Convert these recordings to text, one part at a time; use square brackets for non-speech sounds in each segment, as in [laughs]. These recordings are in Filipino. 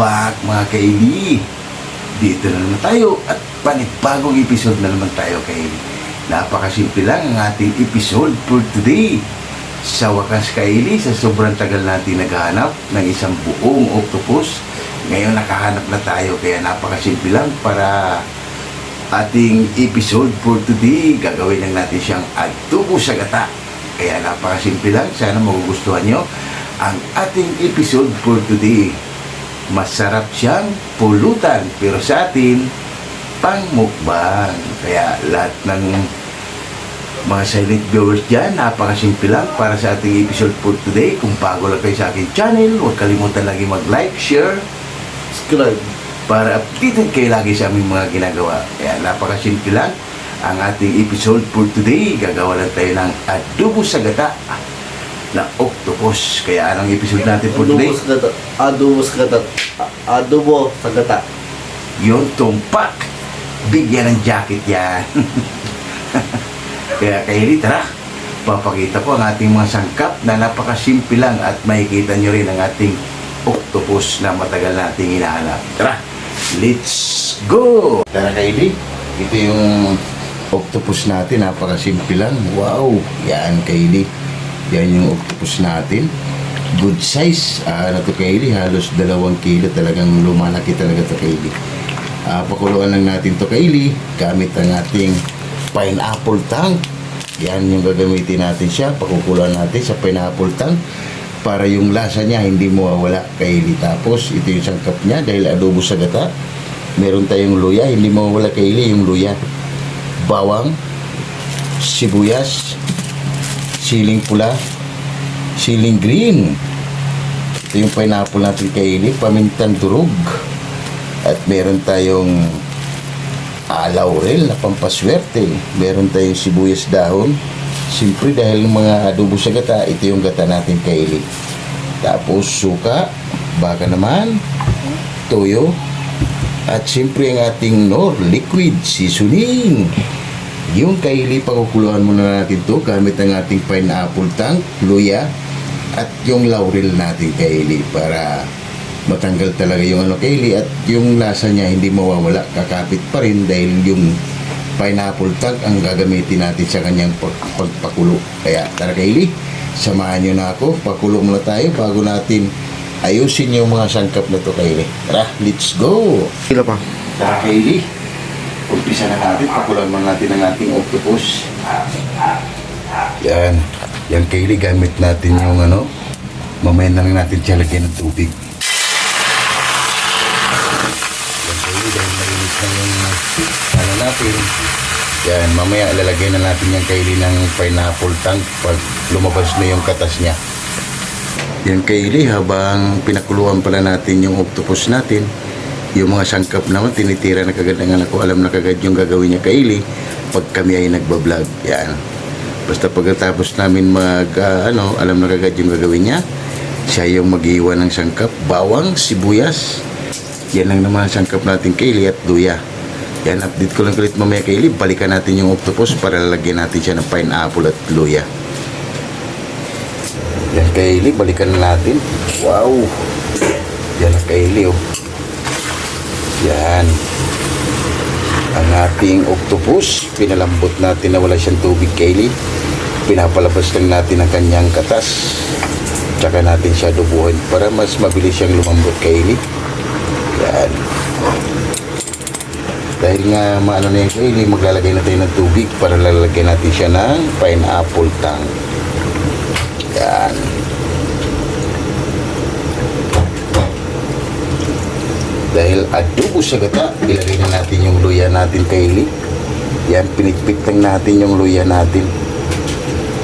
back mga kaili. Dito na naman tayo at panibagong episode na naman tayo kaili. Napakasimple lang ang ating episode for today. Sa wakas kaili, sa sobrang tagal natin naghahanap ng isang buong octopus, ngayon nakahanap na tayo kaya napakasimple lang para ating episode for today. Gagawin lang natin siyang adobo sa gata. Kaya napakasimple lang. Sana magugustuhan nyo ang ating episode for today. Masarap siyang pulutan. Pero sa atin, pangmukbang. Kaya lahat ng mga silent viewers dyan, napakasimple lang para sa ating episode for today. Kung bago lang kayo sa aking channel, huwag kalimutan lagi mag-like, share, subscribe para updated kayo lagi sa aming mga ginagawa. Kaya napakasimple lang ang ating episode for today. Gagawa lang tayo ng adobo sa gata na octopus. Kaya anong episode natin for today? Adobo sa gata. Gata. A- Adobo sa gata. Yung tumpak. Bigyan ng jacket yan. [laughs] Kaya kayo tara. Papakita ko ang ating mga sangkap na napakasimple lang at makikita nyo rin ang ating octopus na matagal nating hinahanap. Tara, let's go! Tara Kylie, ito yung octopus natin, napakasimple lang. Wow, yan Kylie. Yan yung octopus natin. Good size. Ah, ano to Kylie, halos dalawang kilo talagang lumalaki talaga to Kylie. Ah, pakuluan lang natin to Kylie gamit ang ating pineapple tank. Yan yung gagamitin natin siya. Pakukuluan natin sa pineapple tank para yung lasa niya hindi mawawala Kylie. Tapos ito yung sangkap niya dahil adobo sa gata. Meron tayong luya, hindi mawawala Kylie yung luya. Bawang, sibuyas, siling pula, siling green. Ito yung pineapple natin Kylie, pamintang durog. At meron tayong ah, laurel na pampaswerte. Meron tayong sibuyas dahon. Siyempre dahil mga adobo sa gata, ito yung gata natin kaili. Tapos suka, baka naman, toyo, at siyempre ang ating nor, liquid seasoning. Yung kaili, pakukuluan muna natin to gamit ang ating pineapple tank, luya, at yung laurel natin kaili para matanggal talaga yung ano kaili at yung lasa niya hindi mawawala kakapit pa rin dahil yung pineapple tag ang gagamitin natin sa kanyang pag- pagpakulo. Kaya tara kaili samahan nyo na ako. Pakulo muna tayo bago natin ayusin yung mga sangkap na to kaili. Tara let's go! Kilo pa. tara kaili umpisa na natin pakulan muna natin ang ating octopus yan yan kaili gamit natin yung ano mamaya na lang natin siya lagyan ng tubig Yan, dahil malinis na yung ano natin. Yan, mamaya lalagay na natin yung kaili ng pineapple tank pag lumabas na yung katas niya. Yan kaili, habang pinakuluan pala natin yung octopus natin, yung mga sangkap naman, tinitira na kagad ng anak ko, alam na kagad yung gagawin niya kaili pag kami ay nagbablog. Yan. Basta pagkatapos namin mag, ah, ano, alam na kagad yung gagawin niya, siya yung mag-iwan ng sangkap, bawang, sibuyas, yan lang naman ang sangkap natin kaili at luya. Yan, update ko lang ulit mamaya kaili. Balikan natin yung octopus para lalagyan natin siya ng pineapple at luya. Yan kaili, balikan na natin. Wow! Yan ang oh. Yan. Ang ating octopus, pinalambot natin na wala siyang tubig kaili. Pinapalabas lang natin ang kanyang katas. Tsaka natin siya dubuhan para mas mabilis siyang lumambot kaili. Yan. Dahil nga maano na yung kaili, maglalagay na tayo ng tubig para lalagyan natin siya ng pineapple tank. Yan. Dahil adobo sa gata, ilagay na natin yung luya natin kaili. Yan, pinitpit lang natin yung luya natin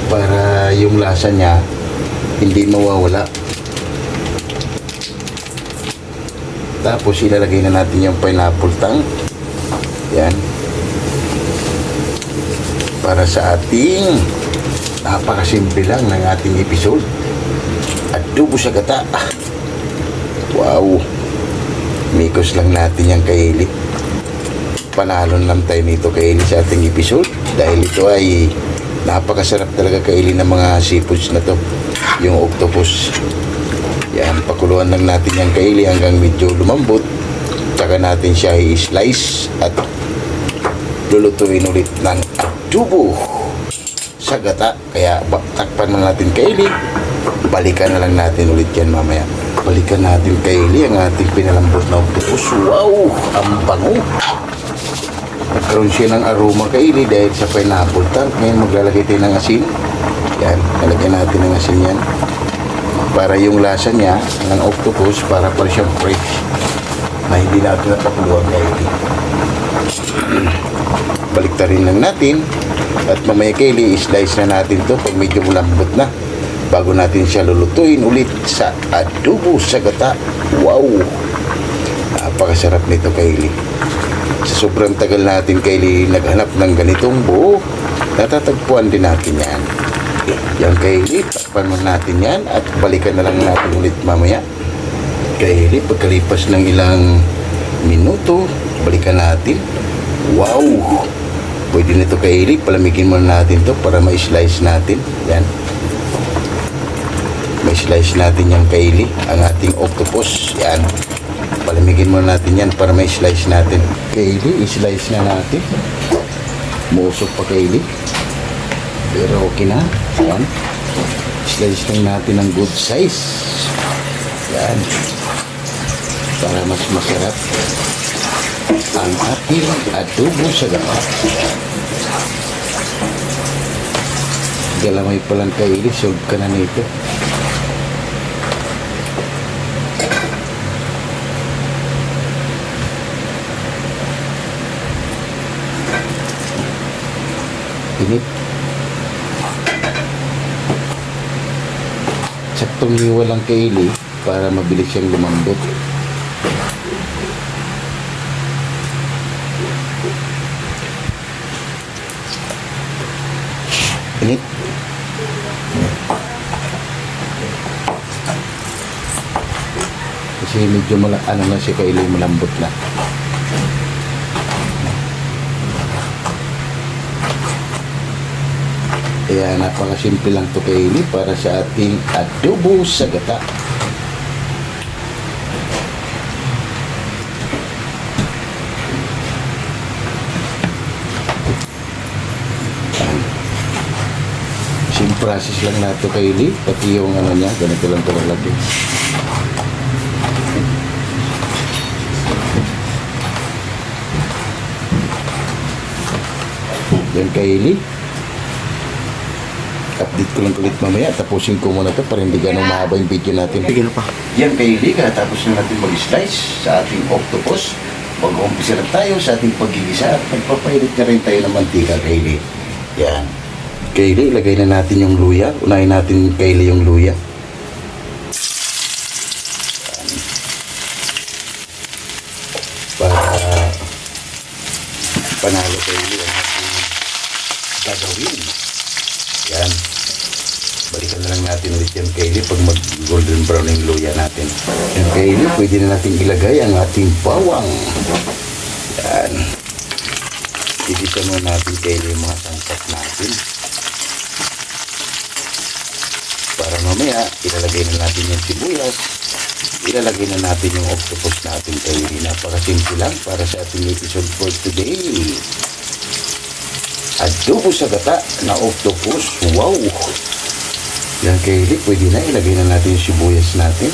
para yung lasa niya hindi mawawala. Tapos ilalagay na natin yung pineapple tank. Yan. Para sa ating napakasimple lang ng ating episode. Adobo sa gata. Wow. Mikos lang natin yung kaili. Panalon lang tayo nito kaili sa ating episode. Dahil ito ay napakasarap talaga kaili ng mga seafoods na to. Yung octopus. Yan, pakuluan lang natin yung kaili hanggang medyo lumambot. Tsaka natin siya i-slice at lulutuin ulit ng adobo sa gata. Kaya takpan na natin kaili. Balikan na lang natin ulit yan mamaya. Balikan natin kaili ang ating pinalambot na octopus. Wow! Ang bango! Nagkaroon siya ng aroma kaili dahil sa pineapple tart. Ngayon maglalagay tayo ng asin. Yan, lalagyan natin ng asin yan. Para yung lasa niya ng octopus, para pa siyang fresh. Na hindi natin napakuluan kaili. [clears throat] Baliktarin lang natin. At mamaya kaili, i-slice na natin to pag medyo malambot na. Bago natin siya lulutuin ulit sa adobo sa gata. Wow! Napakasarap nito kaili. Sa sobrang tagal natin kaili naghanap ng ganitong buo, natatagpuan din natin yan. Yan kaili, takpan mo natin yan at balikan na lang natin ulit mamaya. Kaili, pagkalipas ng ilang minuto, balikan natin. Wow! Pwede nito kaili, palamigin muna natin to para ma-slice natin. Yan. Ma-slice natin yung kaili, ang ating octopus. Yan. Palamigin muna natin yan para ma-slice natin. Kaili, i-slice na natin. Musok pa kaili. Pero okay na. Yan. Slice lang natin ng good size. Yan. Para mas masarap ang ating adobo sa gata. Galamay pa lang kaili, solve ka na nito. Init. Saktong hiwa lang kaili para mabilis siyang lumambot. Init. Kasi medyo mala, ano na si Kaili malambot na. Kaya napakasimple lang to Kaili para sa ating adobo sa gata. Same process lang na ito kay Lee, pati yung ano niya, ganito lang ito lalagay. Yan kay Lee. Update ko lang ulit mamaya. Tapusin ko muna ito para hindi ganun mahaba yung video natin. Tigil pa. Yan kay Lee, tapos na natin mag-slice sa ating octopus. Mag-umpisa na tayo sa ating pagigisa at magpapainit na rin tayo ng mantika kay Lee. Yan. Kay Lee, ilagay na natin yung luya. Unahin natin kay Lee yung luya. Para panalo kay Lee ang ating gagawin. Yan. Balikan na lang natin ulit yung kaili pag mag golden brown yung luya natin. Yung kaili, pwede na natin ilagay ang ating bawang. Yan. Igisa muna natin kaili yung mga sangkap natin. Para mamaya, ilalagay na natin yung sibuyas. Ilalagay na natin yung octopus natin kaili. Napakasimple lang para sa ating episode for today. Adobo sa gata na octopus. Wow! Kay Rick, pwede na ilagay na natin yung sibuyas natin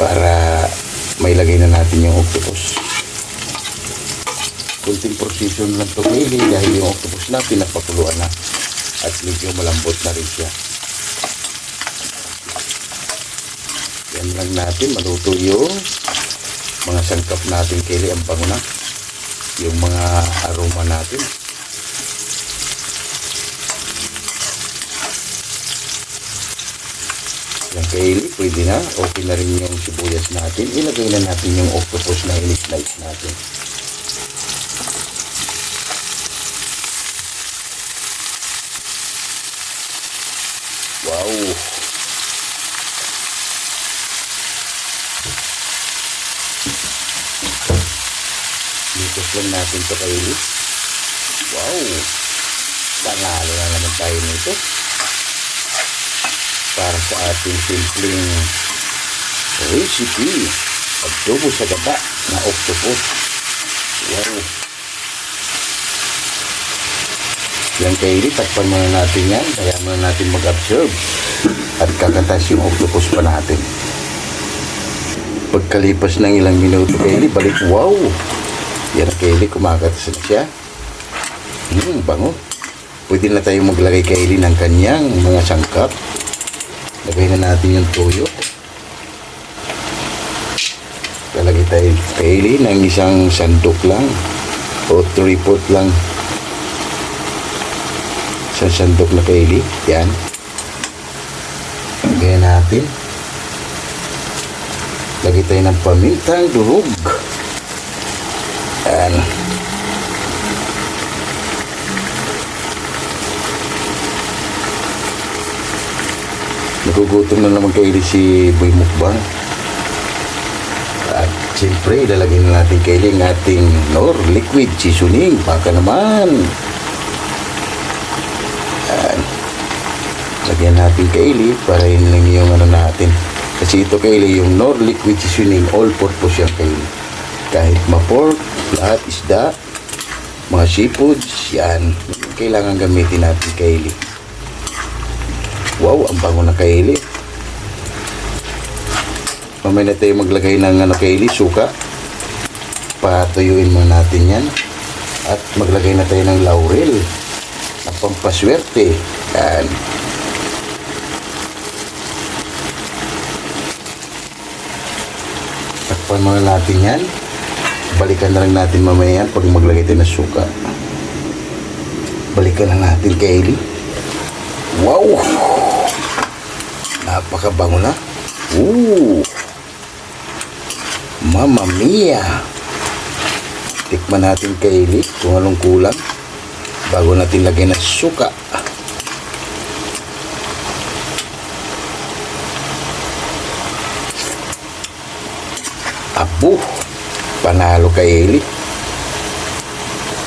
para mailagay na natin yung octopus. Kunting precision lang Rick dahil yung octopus natin napakuluan na at medyo malambot na rin siya. Yan lang natin, maluto yung mga sangkap natin Rick, ang bango na. Yung mga aroma natin. Yan kaili, pwede na. Okay na rin yung sibuyas natin. Ilagay na natin yung octopus na in-slice natin. Wow! Ikot lang natin ito kaili. Wow! Panalo na naman tayo nito para sa ating simpleng recipe. Adobo sa gata na octopus. Wow. Yan Kaylee, takpan muna natin yan. Kaya muna natin mag-absorb. At kakatas yung octopus pa natin. Pagkalipas ng ilang minuto, Kaylee, balik. Wow! Yan Kaylee, kumakatas na siya. Hmm, bango. Pwede na tayo maglagay Kaylee ng kanyang mga sangkap. Lagay na natin yung toyo. Lalagay tayo Kaylee ng isang sandok lang o 3 lang sa sandok na kaili. Yan. Lagay natin. Lagay tayo ng pamintang durog. Yan. Nagugutom na naman kaili si Boy Mukbang. At siyempre, ilalagay na natin kaili ang ating Nor Liquid Seasoning. Baka naman. Lagyan natin kaili para yun lang yung ano natin. Kasi ito kaili yung Nor Liquid Seasoning all purpose yan kaili. Kahit ma-pork, lahat isda, mga seafoods, yan. Kailangan gamitin natin kaili. Wow, ang bango na kaili. Mamaya na tayo maglagay ng ano kaili, suka. Patuyuin mo natin yan. At maglagay na tayo ng laurel. Ang pampaswerte. Yan. Takpan muna natin yan. Balikan na lang natin mamaya yan pag maglagay tayo ng suka. Balikan na natin kay Eli. Wow! Napakabango na. Ooh! Mamma mia! Tikman natin kay Eli kung anong kulang bago natin lagyan ng suka. Apo, panalo kay Eli.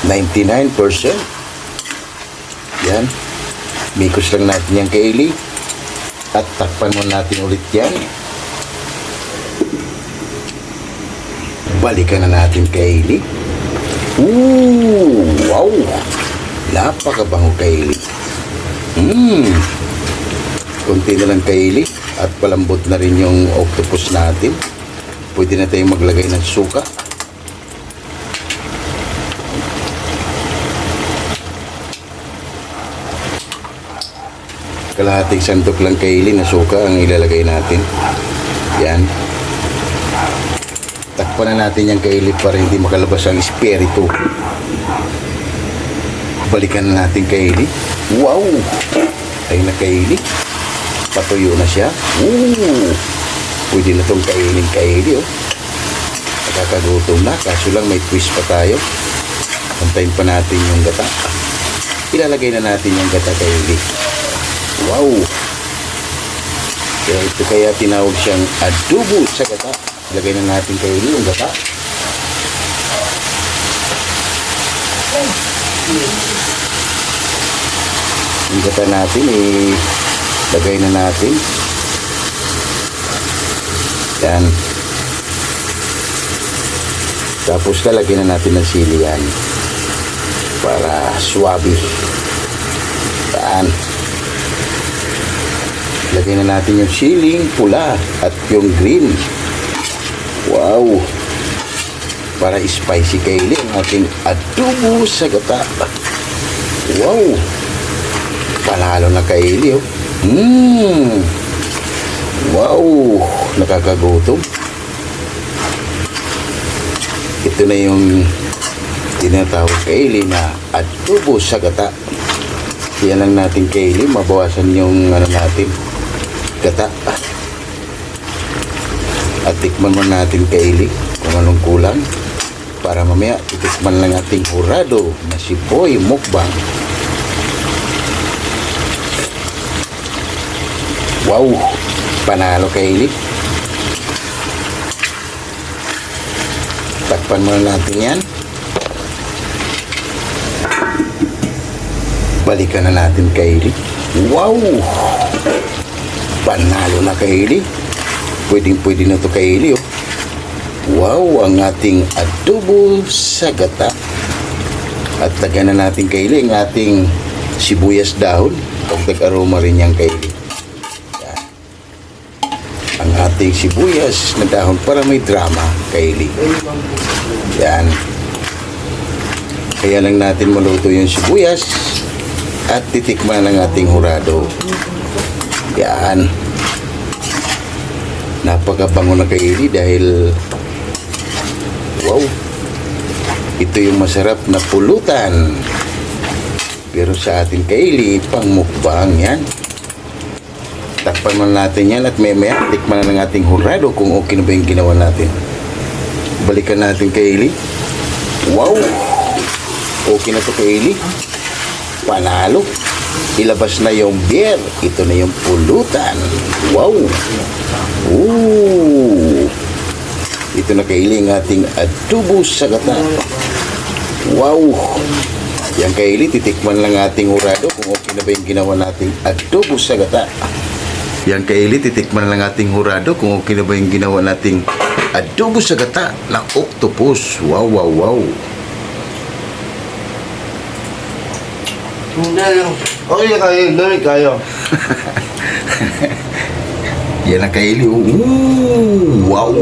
99%. Yan. Mikos lang natin yan kay Eli. At takpan mo natin ulit yan. Balikan na natin kay Eli. Ooh, wow. Napakabango kay Eli. Mmm. Kunti na lang kay Eli. At palambot na rin yung octopus natin. Pwede na tayong maglagay ng suka. Kalahating sandok lang kaili na suka ang ilalagay natin. Yan. Takpan na natin yung kaili para hindi makalabas ang espiritu. Balikan na natin kaili. Wow! Ay na kaili. Patuyo na siya. Ooh! Pwede na itong kainin kaili, oh. Nakakagutom na, kaso lang may twist pa tayo. Antayin pa natin yung gata. Ilalagay na natin yung gata kaili. Wow! Kaya ito kaya tinawag siyang adobo sa gata. Lagay na natin kaili yung gata. Yung gata natin, eh, lagay na natin. Yan. Tapos lalagyan na natin ng sili yan. Para swabe. Yan. Lagyan na natin yung siling pula at yung green. Wow. Para spicy kaili ang ating adobo sa gata. Wow. Panalo na kaili oh. Mmm. Wow! Nakakagutom. Ito na yung tinatawag kaili na adobo sa gata. Yan lang natin kaili, mabawasan yung ano natin, gata. At tikman mo natin kaili kung anong kulang para mamaya titikman lang ating hurado na si Boy Mukbang. Wow! Panalo kay Eli. Takpan muna natin yan. Balikan na natin kay Eli. Wow! Panalo na kay Eli. Pwedeng pwede na to kay Eli, oh. Wow, ang ating adobo sa gata. At lagyan na natin kay Eli ang ating sibuyas dahon. Pagdag aroma rin yan kay Eli. Yan. Ang ating sibuyas na dahon para may drama kay Eli. Yan. Kaya lang natin maluto yung sibuyas at titikman ng ating hurado. Yan. Napakabango na kay Eli dahil wow. Ito yung masarap na pulutan. Pero sa atin kay Eli, pang mukbang yan. Takpan man natin yan at may maya tikman na ng ating hurado kung okay na ba yung ginawa natin. Balikan natin kay Eli. Wow! Okay na to kay Eli. Panalo. Ilabas na yung beer. Ito na yung pulutan. Wow! Ooh! Ito na ang ating adobo sa gata. Wow! Yan kay Eli, titikman lang ating hurado kung okay na ba yung ginawa nating adobo sa gata. Yan kay Eli, titikman lang ating hurado kung okay na ba yung ginawa nating adobo sa gata ng octopus. Wow, wow, wow. Lang. Okay na kayo, gawin kayo. [laughs] Yan ang kaili. Wow!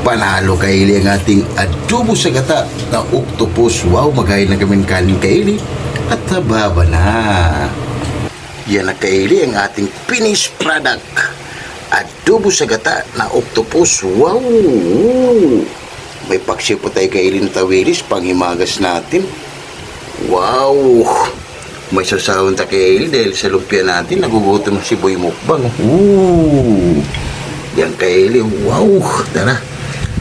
Panalo kaili ang ating adobo sa gata na octopus. Wow, magayon na kami ng kanin kaili at hababa na. Yan ang kaili ang ating finished product. Adobo sa gata na octopus. Wow! May paksiw pa tayo kaili na tawilis pang himagas natin. Wow! May sasawang ta kay Eli dahil sa lumpia natin, nagugutom si Boy Mukbang. Ooh! Yan kay Eli. Wow! Tara!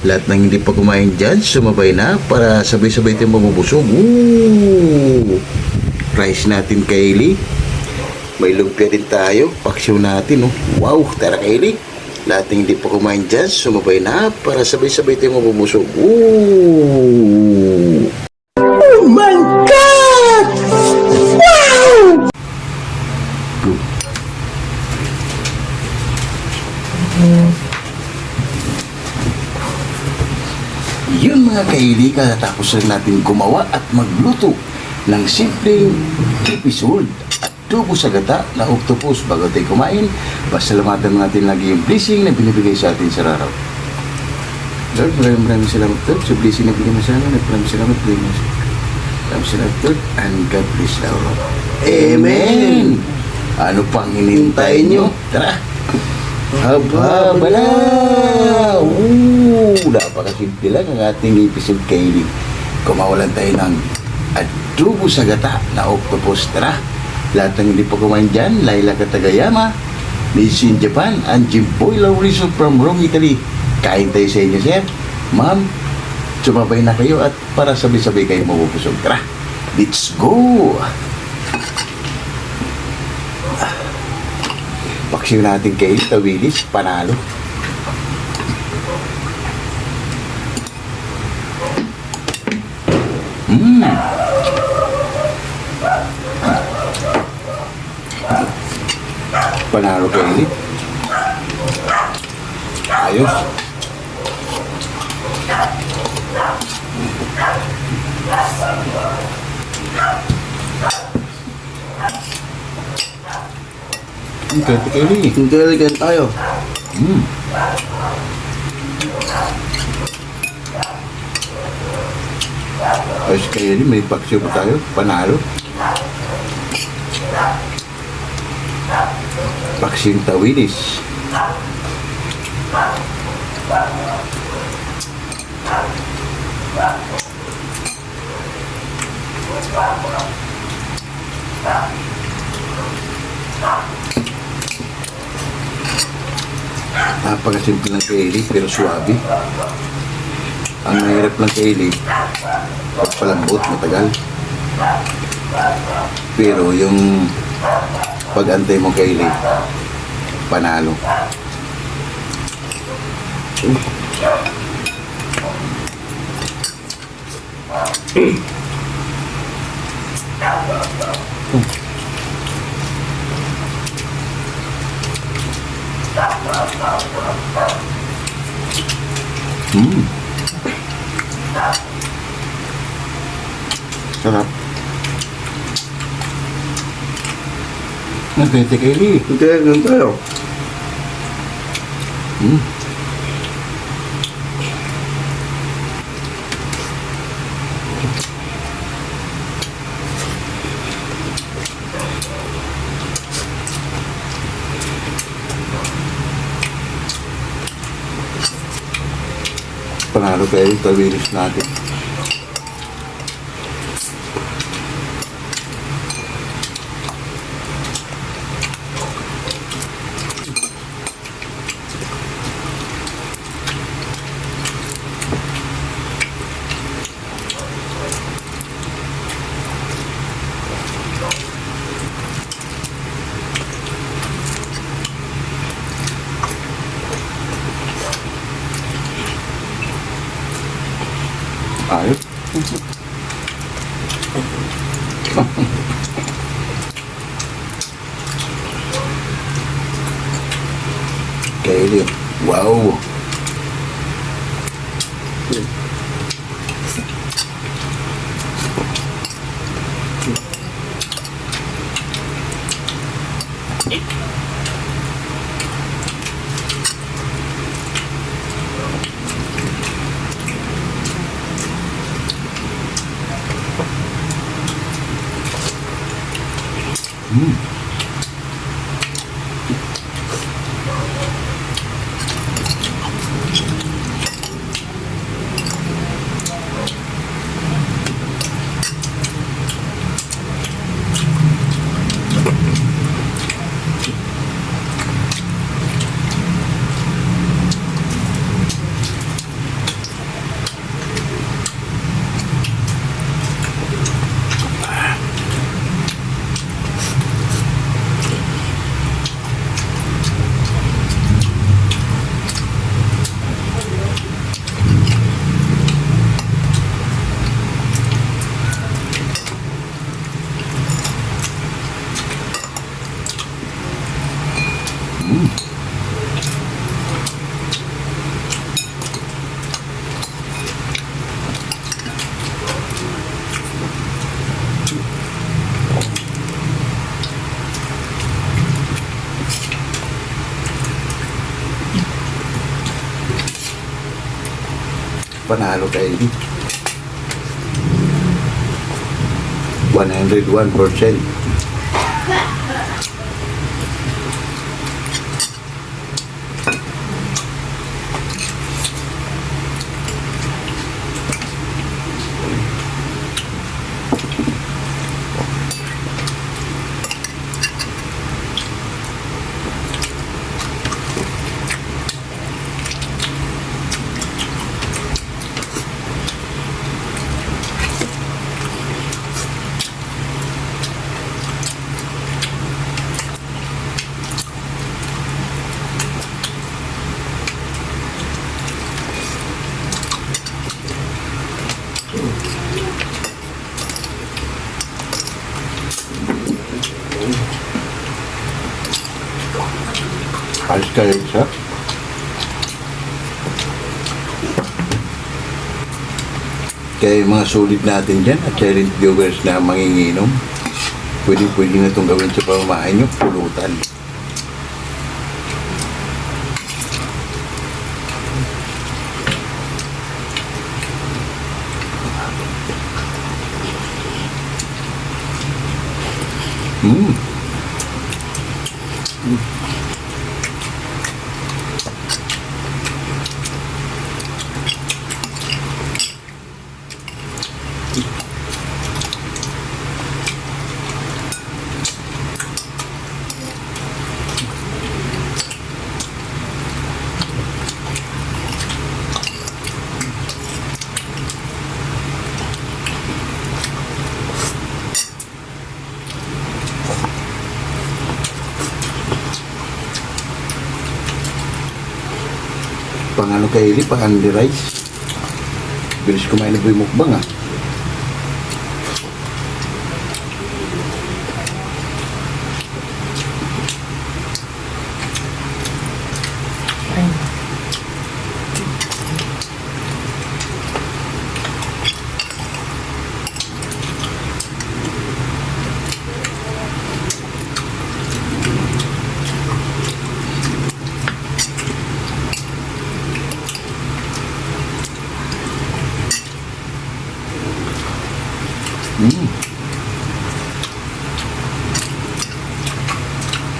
Lahat ng hindi pa kumain dyan, sumabay na para sabay-sabay tayong mabubusog. Ooh! Rice natin kay Eli. May lumpia din tayo. Paksyo natin, oh. Wow! Tara kay Eli. Lahat ng hindi pa kumain dyan, sumabay na para sabay-sabay tayong mabubusog. Ooh! Yun mga kaili, katapos lang natin gumawa at magluto ng simpleng episode at tubo sa gata na octopus bago tayo kumain. Pasalamatan natin lagi yung blessing na binibigay sa atin sa araw. Lord, maraming maraming salamat Lord sa blessing na binigay mo sa amin at maraming salamat Lord. Maraming salamat Lord and God bless our Lord. Amen! Ano pang hinintay nyo? Tara! Haba, bala! Ooh, napakasimple lang ang ating episode kaili. Kumawalan tayo ng adobo sa gata na octopus. Tara, lahat ng hindi pa kumain dyan, Laila Katagayama, Miss in Japan, and Jimboy Lauriso from Rome, Italy. Kain tayo sa inyo, sir. Ma'am, sumabay na kayo at para sabay-sabay kayo mabubusog. Tara, let's go! Paksiw natin kay Tawilis, panalo. Mm. Panalo kay Eli. Ayos. Ang Eli. Hindi lang tayo. Mm. Ayos kaya ni may paksiw pa tayo. Panalo. Paksiw tawilis. Napakasimple ng kaili pero suwabe. Ang mahirap lang kaili, pagpalambot, matagal. Pero yung pag-antay mo kaili, panalo. Mm. Sarap. Nagkete kay Lee. Hindi, ganun tayo. Mm. Panalo kayo, tawilis natin. Panalo kayo. 101%. Isa. Kaya mga sulit natin dyan at silent viewers na manginginom, pwede pwede na itong gawin sa pamamahay nyo, pulutan. Mm. Eli, pang Rice. Bilis kumain na po yung mukbang ah.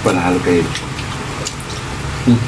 Panalo kayo. Hmm.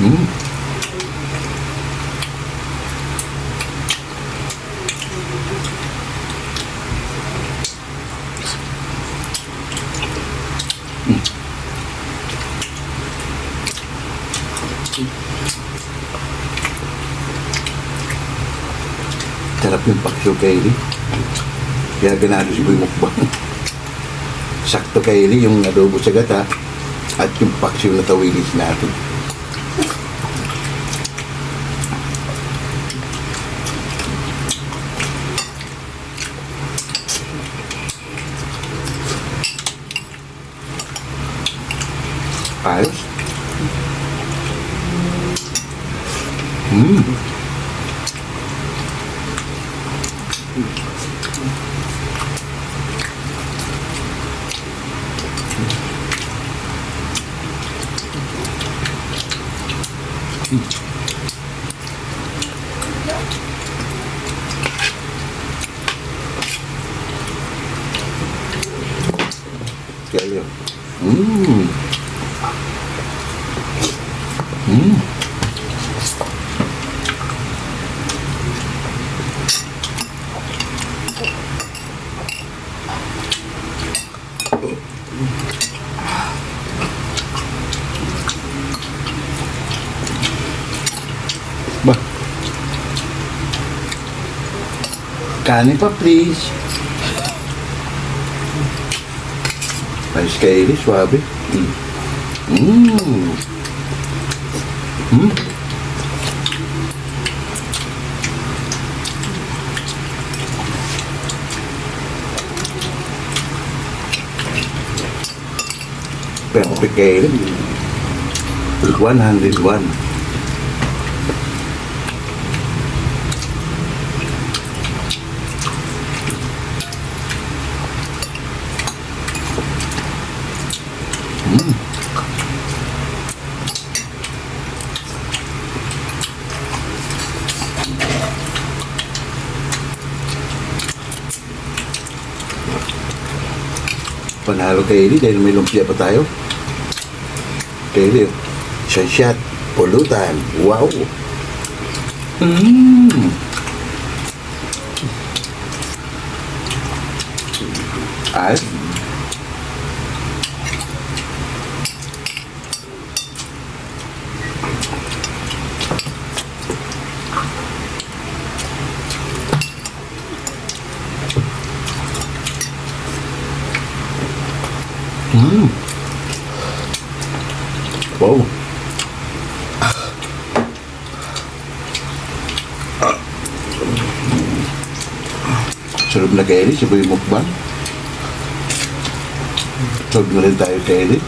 Hmm. Paksyo Kylie. Kaya ganado si Boy Mukbang. Sakto Kylie yung adobo sa gata at yung paksyo na tawilis natin. Mm-hmm. Kanin pa, please. Ayos kayo, suabe. Mm. Mm. Mm. Perfect kayo. 101. Panalo kay Eli dahil may lumpia pa tayo. Kay Eli, shot pulutan. Wow! Mmm! Ay, Mmm! Wow! Sarap na kay ba yung mukbang? Sarap na rin tayo kay Eli.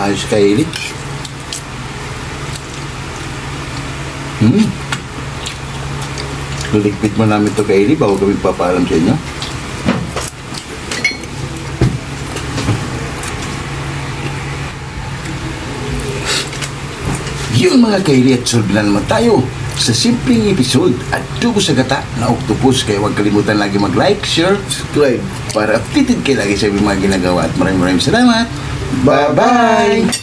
Ayos kay Eli. Hmm. Ligpit mo namin to kay bago kami papaalam sa inyo. Yun mga kaili at solve na naman tayo sa simpleng episode at tubo sa gata na octopus. Kaya huwag kalimutan lagi mag-like, share, subscribe para updated kayo lagi sa mga ginagawa. At maraming maraming salamat. Bye-bye!